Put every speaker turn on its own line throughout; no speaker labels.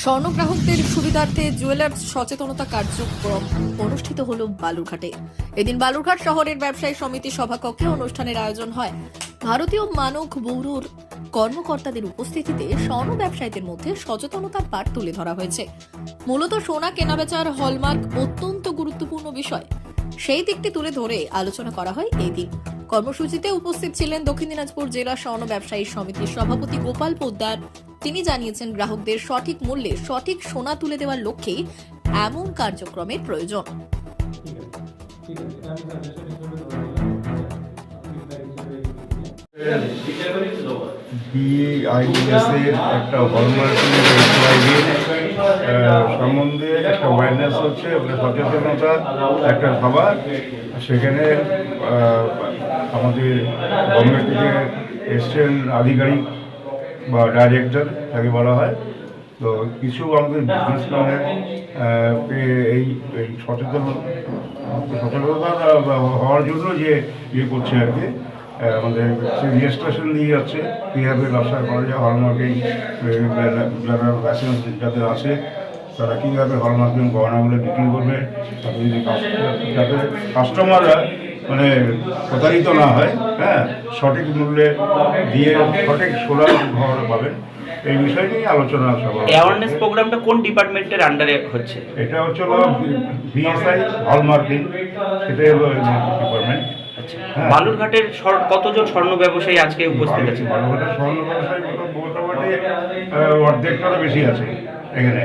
স্বর্ণ গ্রাহকদের সুবিধার্থে জুয়েলার্স সচেতনতা কার্যক্রম অনুষ্ঠিত হল বালুরঘাটে। এদিন বালুরঘাট শহরের ব্যবসায়ী সমিতি সভাকক্ষে অনুষ্ঠানের আয়োজন হয়। ভারতীয় মানক ব্যুরোর কর্মকর্তাদের উপস্থিতিতে স্বর্ণ ব্যবসায়ীদের মধ্যে সচেতনতার পাঠ তুলে ধরা হয়েছে। মূলত সোনা কেনাবেচার হলমার্ক অত্যন্ত গুরুত্বপূর্ণ বিষয়। সেই দিকটি তুলে ধরে আলোচনা করা হয় এই দিন কর্মসূচিতে উপস্থিত ছিলেন দক্ষিণ দিনাজপুর জেলা স্বর্ণ ব্যবসায়ী সমিতির সভাপতি গোপাল পোদ্দার তিনি জানিয়েছেন গ্রাহকদের সঠিক মূল্যে সঠিক সোনা তুলে দেওয়ার লক্ষ্যেই এমন কার্যক্রমের প্রয়োজন।
একটা সম্বন্ধে একটা অ্যাওয়ারনেস হচ্ছে, একটা সচেতনতা, একটা সভা সেখানে আমাদের গভর্নমেন্ট থেকে এসছেন আধিকারিক। বা ডাইরেক্টর তাকে বলা হয়। তো কিছু আমাদের বিজনেসম্যানের এই এই সচেতন সচেতনতা হওয়ার জন্য যে ইয়ে করছে আর কি আমাদের রেজিস্ট্রেশন দিয়ে যাচ্ছে। কীভাবে ব্যবসা করা যায় হলমার্কিং যারা লাইসেন্স যাদের আছে তারা কীভাবে হলমার্কিং গহনাগুলো বিক্রি করবে যাতে কাস্টমাররা মানে প্রতারিত না হয় হ্যাঁ? সঠিক মূল্যে দিয়ে সঠিক সোলার ঘর পাবেন। এই বিষয় নিয়ে আলোচনা সভা
অ্যাওয়ারনেস প্রোগ্রামটা কোন ডিপার্টমেন্টের আন্ডারে হচ্ছে?
এটা হচ্ছে বিএসআই হলমার্কিং সেটাই হলো ডিপার্টমেন্ট
আচ্ছা।
হ্যাঁ।
বালুরঘাটের কতজন স্বর্ণ ব্যবসায়ী আজকে উপস্থিত আছে?
বালুঘাটের স্বর্ণ ব্যবসায়ী মোটামুটি অর্ধেকটারও বেশি আছে এখানে।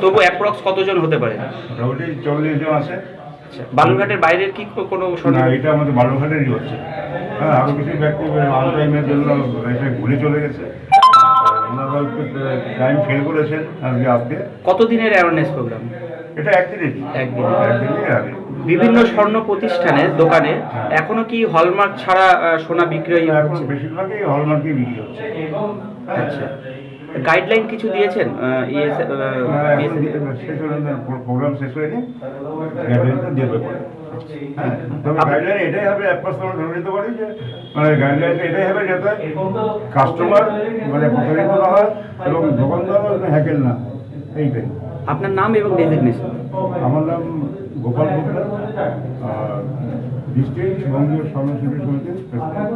তবু অ্যাপ্রক্স কতজন হতে পারে?
মোটামুটি চল্লিশ জন আছে।
আচ্ছা বালুরঘাটের বাইরের কি কোনো
না এটা আমাদের বালুঘাটেরই হচ্ছে। হ্যাঁ আরও কিছু ব্যক্তি অন টাইমের জন্য এটা ঘুরে চলে গেছে। ওনারা টাইম ফেল করেছেন আজকে আজকে।
কতদিনের অ্যাওয়ারনেস প্রোগ্রাম
এটা একদিনই
একদিনের।
একদিনই আগে।
বিভিন্ন স্বর্ণ প্রতিষ্ঠানের দোকানে এখনও কি হলমার্ক ছাড়া সোনা বিক্রয়
এখন
হচ্ছে?
বেশিরভাগই হলমার্কই বিক্রি হচ্ছে।
আচ্ছা। গাইডলাইন কিছু দিয়েছেন
হ্যাঁ, দিয়ে- প্রোগ্রাম শেষ গাইডলাইনটা দেবে। হ্যাঁ, তবে গাইডলাইন এটাই হবে ধরে নিতে পারি যে মানে এটাই হবে যাতে কাস্টমার মানে প্রতারিত না হয় এবং হ্যাকেল না এইটাই।
আপনার নাম এবং ডেজিগনেশন
আমার নাম গোপাল গুপ্তা ডিস্ট্রিক্ট বঙ্গীয় সমাজসেবী সমিতির প্রেসিডেন্ট